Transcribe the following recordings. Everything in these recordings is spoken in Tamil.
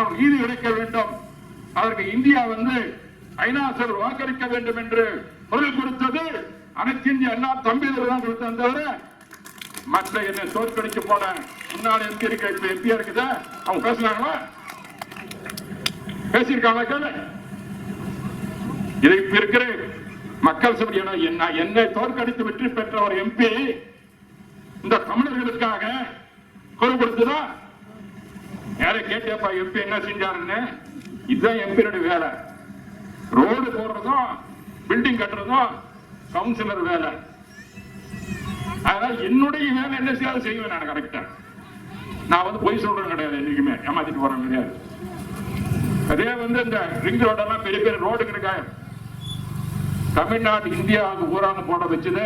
அவர் நீதி கிடைக்க வேண்டும். அதற்கு இந்தியா வந்து ஐநா சபை வாக்களிக்க வேண்டும் என்று குரல் கொடுத்தது அனைத்து இந்திய அண்ணா தம்பிகள் தான் கொடுத்தது. தவிர மற்ற என்னை தோற்கடிக்க போன முன்னாள் எம்பி இருக்க இப்ப எம்பியா இருக்குதா? அவங்க பேசுனாங்களா? பேசியிருக்காங்களா? கேளு. இதை இப்ப இருக்கிற மக்கள் சபை என்ன என்னை தோற்கடித்து வெற்றி பெற்ற ஒரு எம்பி இந்த தமிழர்களுக்காக குரல் கொடுத்ததா? யாரை கேட்டேப்பா எம்பி என்ன செஞ்சாருன்னு? இதுதான் எம்பியோட வேலை. ரோடு போடுறதும் பில்டிங் கட்டுறதும் கவுன்சிலர் வேலை. அதனால என்னுடைய வேலை என்ன செய்யாது செய்வேன் நான் கரெக்டா நான் வந்து பொய் சொல்றேன் கிடையாது என்னைக்குமே ஏமாத்திட்டு போறேன் கிடையாது. அதே வந்து இந்த ரிங் ரோடெல்லாம் பெரிய பெரிய ரோடு இருக்காங்க தமிழ்நாடு இந்தியாவுக்கு ஊராக போட வச்சது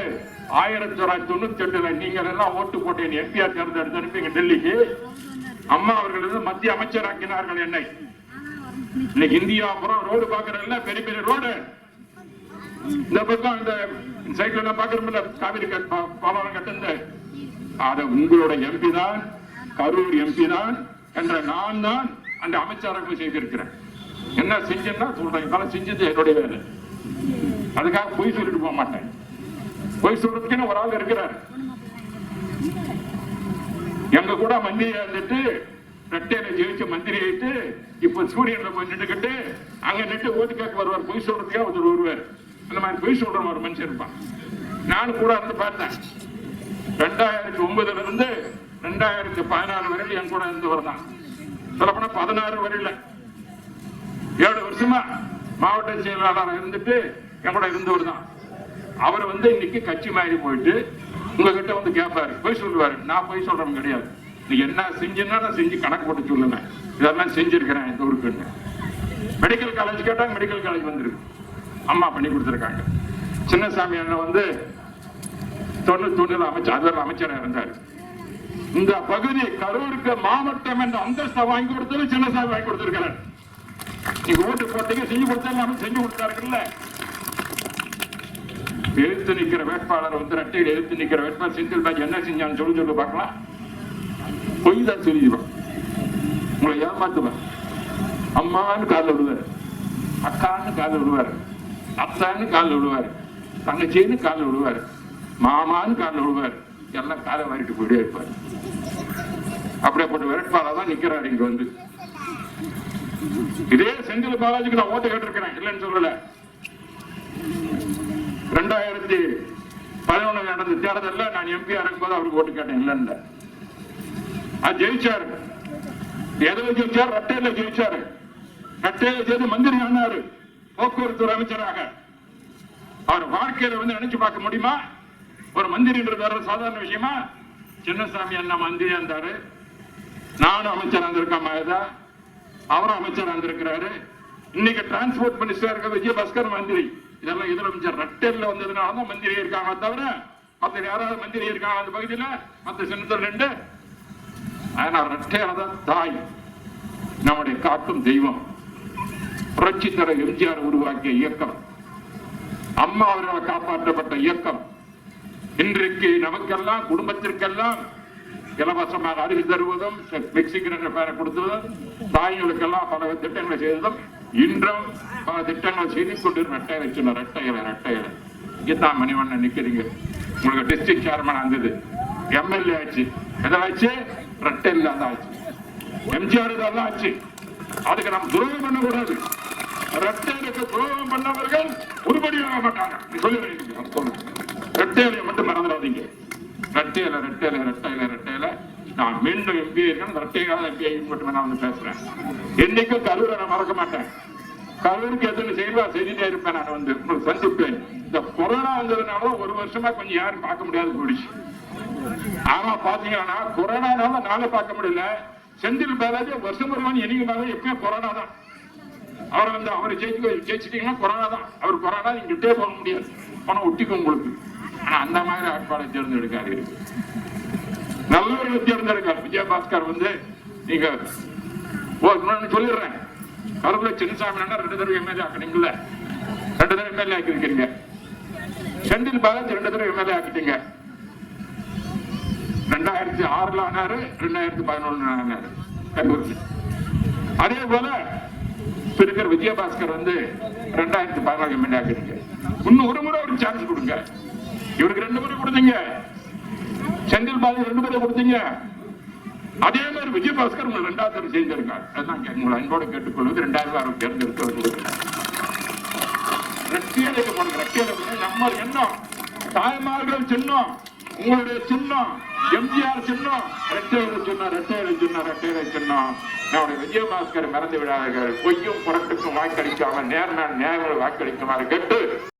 ஆயிரத்தி தொள்ளாயிரத்தி தொண்ணூத்தி எட்டுல நீங்கள் எல்லாம் ஓட்டு போட்டேன் எம்பிஆர் தேர்ந்தெடுத்து அனுப்பிங்க டெல்லிக்கு. அம்மா அவர்களது மத்திய அமைச்சராக்கினார்கள் என்னை. இன்னைக்கு இந்தியா புறம் ரோடு பாக்குறதுல பெரிய பெரிய ரோடு. இந்த பக்கம் இந்த சைக்கிள் எல்லாம் பாக்குறோம்ல காவிரி பாலம் கட்டுந்த அத உங்களோட எம்பி தான் கரூர் எம்பி தான் என்ற நான் தான் அந்த அமைச்சரவை செய்திருக்கிறேன். என்ன செஞ்சேன்னா சொல்றேன் இதெல்லாம் செஞ்சது என்னுடைய வேலை. அதுக்காக பொய் சொல்லிட்டு போக மாட்டேன். பொய் சொல்றதுக்குன்னு ஒரு ஆள் இருக்கிறார். கூட மந்திரியா இருந்துட்டு ரெட்டையில ஜெயிச்சு மந்திரி ஆயிட்டு இப்ப சூரியன்ல போய் நின்றுக்கிட்டு அங்க நின்று ஓட்டு கேட்க வருவார் பொய் சொல்றதுக்கே ஒருத்தர் வருவார். அந்த மாதிரி பொய் சொல்ற ஒரு மனுஷன் இருப்பான். நானும் கூட இருந்து பார்த்தேன். ரெண்டாயிரத்தி ஒன்பதுல இருந்து ரெண்டாயிரத்தி பதினாலு வரையில் என் கூட இருந்து தான். சொல்லப்போனா பதினாறு வரையில. ஏழு வருஷமா மாவட்ட செயலாளராக இருந்துட்டு என் கூட இருந்தவர் தான். அவர் வந்து இன்னைக்கு கட்சி மாறி போயிட்டு உங்ககிட்ட வந்து கேட்பாரு போய் சொல்லுவாரு. நான் போய் சொல்றேன் கிடையாது. நீ என்ன செஞ்சுன்னா நான் செஞ்சு கணக்கு போட்டு சொல்லுவேன் இதெல்லாம் செஞ்சிருக்கிறேன் இந்த ஊருக்கு மெடிக்கல் காலேஜ் கேட்டால் மெடிக்கல் காலேஜ் வந்துருக்கு. அம்மா பண்ணி கொடுத்துருக்காங்க. சின்னசாமி அண்ணன் வந்து தொண்ணூத்தி ஒண்ணுல அமைச்சர் அதுவரை அமைச்சராக இருந்தார். இந்த பகுதி கரூருக்கு மாவட்டம் என்ற அந்தஸ்தை வாங்கி கொடுத்தது சின்னசாமி வாங்கி கொடுத்திருக்கிறார். நீங்க ஓட்டு போட்டீங்க செஞ்சு கொடுத்தாலும் செஞ்சு கொடுத்தாருல்ல எழுத்து நிற்கிற வேட்பாளர் வந்து ரெட்டையில் எழுத்து நிற்கிற வேட்பாளர் செந்தில் பாஜி என்ன செஞ்சான்னு சொல்லி சொல்லி பார்க்கலாம். பொய் தான் சொல்லிடுவான் உங்களை ஏமாத்துவேன். அம்மான்னு காலில் விடுவார் அக்கான்னு காலில் விடுவார் அத்தான்னு காலில் விடுவார் தங்கச்சின்னு காலில் விடுவார் மாமான்னு காலில் விடுவார் எல்லாம் காலை மாறிட்டு போயிட்டே இருப்பார். அப்படியேப்பட்ட விரட்பாலா தான் நிக்கிறார் இங்க வந்து. இதே செந்தில் பாலாஜிக்கு நான் ஓட்டு கேட்டிருக்கிறேன். இல்லைன்னு சொல்லல. ரெண்டாயிரத்தி பதினொன்னு நடந்த தேர்தலில் நான் எம்பி இருக்கும்போது அவருக்கு ஓட்டு கேட்டேன். இல்லைன்னு அது ஜெயிச்சாரு எதை ஜெயிச்சார் ரெட்டையில ஜெயிச்சாரு ரெட்டையில சேர்ந்து மந்திரி ஆனாரு போக்குவரத்து அமைச்சராக அவர் வாழ்க்கையில வந்து நினைச்சு பார்க்க முடியுமா ஒரு மந்திரின்றது சாதாரண விஷயமா சின்னசாமி அண்ணா மந்திரி இருந்தாரு நானும் அமைச்சர் வந்திருக்கா மகதா அவரும் அமைச்சர் இருந்திருக்கிறாரு இன்னைக்கு டிரான்ஸ்போர்ட் மினிஸ்டர் இருக்க விஜயபாஸ்கர் மந்திரி இதெல்லாம் இதில் அமைச்சர் ரெட்டல்ல வந்ததுனால தான் மந்திரி இருக்காங்க தவிர மற்ற யாராவது மந்திரி இருக்காங்க அந்த பகுதியில் மற்ற சின்னத்தில் ரெண்டு அதனால் ரெட்டையால தாய். நம்முடைய காக்கும் தெய்வம். புரட்சி தர எம்ஜிஆர் உருவாக்கிய இயக்கம். அம்மா அவர்களால் காப்பாற்றப்பட்ட இயக்கம். இன்றைக்கு நமக்கெல்லாம் குடும்பத்திற்கெல்லாம் இலவசமாக அருகி தருவதும் மெக்சிகன் பேரை கொடுத்ததும் தாய்களுக்கெல்லாம் பல திட்டங்களை செய்ததும் இன்றும் பல திட்டங்கள் செய்து கொண்டு ரெட்டை வச்சுள்ள ரெட்டையில ரெட்டையில இங்கதான் மணிவண்ணன் நிக்கிறீங்க. உங்களுக்கு டிஸ்ட்ரிக்ட் சேர்மன் இருந்தது எம்எல்ஏ ஆச்சு எதை ஆச்சு. ரெட்டை இல்லாத ஆச்சு. எம்ஜிஆர் இதெல்லாம் ஆச்சு. அதுக்கு நம்ம துரோகம் பண்ணக்கூடாது. ரெட்டையிலுக்கு துரோகம் பண்ணவர்கள் உருப்படியாக மாட்டாங்க. சொல்லுறீங்க ரெட்டையில மட்டும் மறந்துடாதீங்க. ரெட்டையில ரெட்டையில ரெட்டையில ரெட்டையில நான் மீண்டும் எம்பி இருக்கேன். ரெட்டையில எம்பி மட்டுமே நான் வந்து பேசுறேன். என்னைக்கும் கரூரை நான் மறக்க மாட்டேன். கரூருக்கு எத்தனை செய்வா செஞ்சுட்டே இருப்பேன் நான் வந்து. உங்களுக்கு சந்திப்பேன். இந்த கொரோனா வந்ததுனால ஒரு வருஷமா கொஞ்சம் யாரும் பார்க்க முடியாது போயிடுச்சு. ஆமா பாத்தீங்கன்னா கொரோனானால நாளை பார்க்க முடியல. செந்தில் பாலாஜி வருஷம் வருவான் எனக்கு பாலாஜி எப்பயும் கொரோனா தான் அவர் வந்து அவர் ஜெயிச்சு ஜெயிச்சிட்டீங்கன்னா கொரோனா தான் அவர் கொரோனா நீங்க போக முடியாது. பணம் ஒட்டிக்கும் உங்களுக்கு. ஆனா அந்த மாதிரி ஆட்பாளை நல்ல நல்லவர்களை தேர்ந்தெடுக்கார் விஜயபாஸ்கர் வந்து நீங்க சொல்லிடுறேன். கருப்புல சின்னசாமி ரெண்டு தடவை எம்எல்ஏ ஆக்கினீங்கல்ல ரெண்டு தடவை எம்எல்ஏ ஆக்கிருக்கீங்க செந்தில் பாலாஜி ரெண்டு தடவை எம்எல்ஏ ஆக்கிட்டீங்க. ரெண்டாயிரத்தி ஆறுல ஆனாரு ரெண்டாயிரத்தி பதினொன்னு ஆனாரு. கல்லூரி அதே போல இப்ப இருக்கிற விஜயபாஸ்கர் வந்து ரெண்டாயிரத்தி பதினாலு எம்எல்ஏ ஆக்குறீங்க இன்னும் ஒரு முறை ஒரு சான்ஸ் கொடுங்க. இவருக்கு ரெண்டு முறை கொடுத்தீங்க. செந்தில் பாலாஜி ரெண்டு முறை கொடுத்தீங்க. அதே மாதிரி விஜயபாஸ்கர் உங்களை ரெண்டாவது தடவை செய்திருக்கார் அதான் உங்களை அன்போடு கேட்டுக்கொள்வது. ரெண்டாயிரம் வாரம் தேர்ந்தெடுக்க வேண்டும் ரெட்டியலைக்கு போடுங்க நம்ம எண்ணம். தாய்மார்கள் சின்னம் உங்களுடைய சின்னம் எம்ஜிஆர் சின்னம். ரெட்டையில சின்னம் ரெட்டையில சின்னம் ரெட்டையில சின்னம். நம்முடைய விஜயபாஸ்கர் மறந்து விடாதீர்கள். பொய்யும் புரட்டுக்கும் வாக்களிக்காமல் நேர்மையான நேரில் வாக்களிக்குமாறு கேட்டு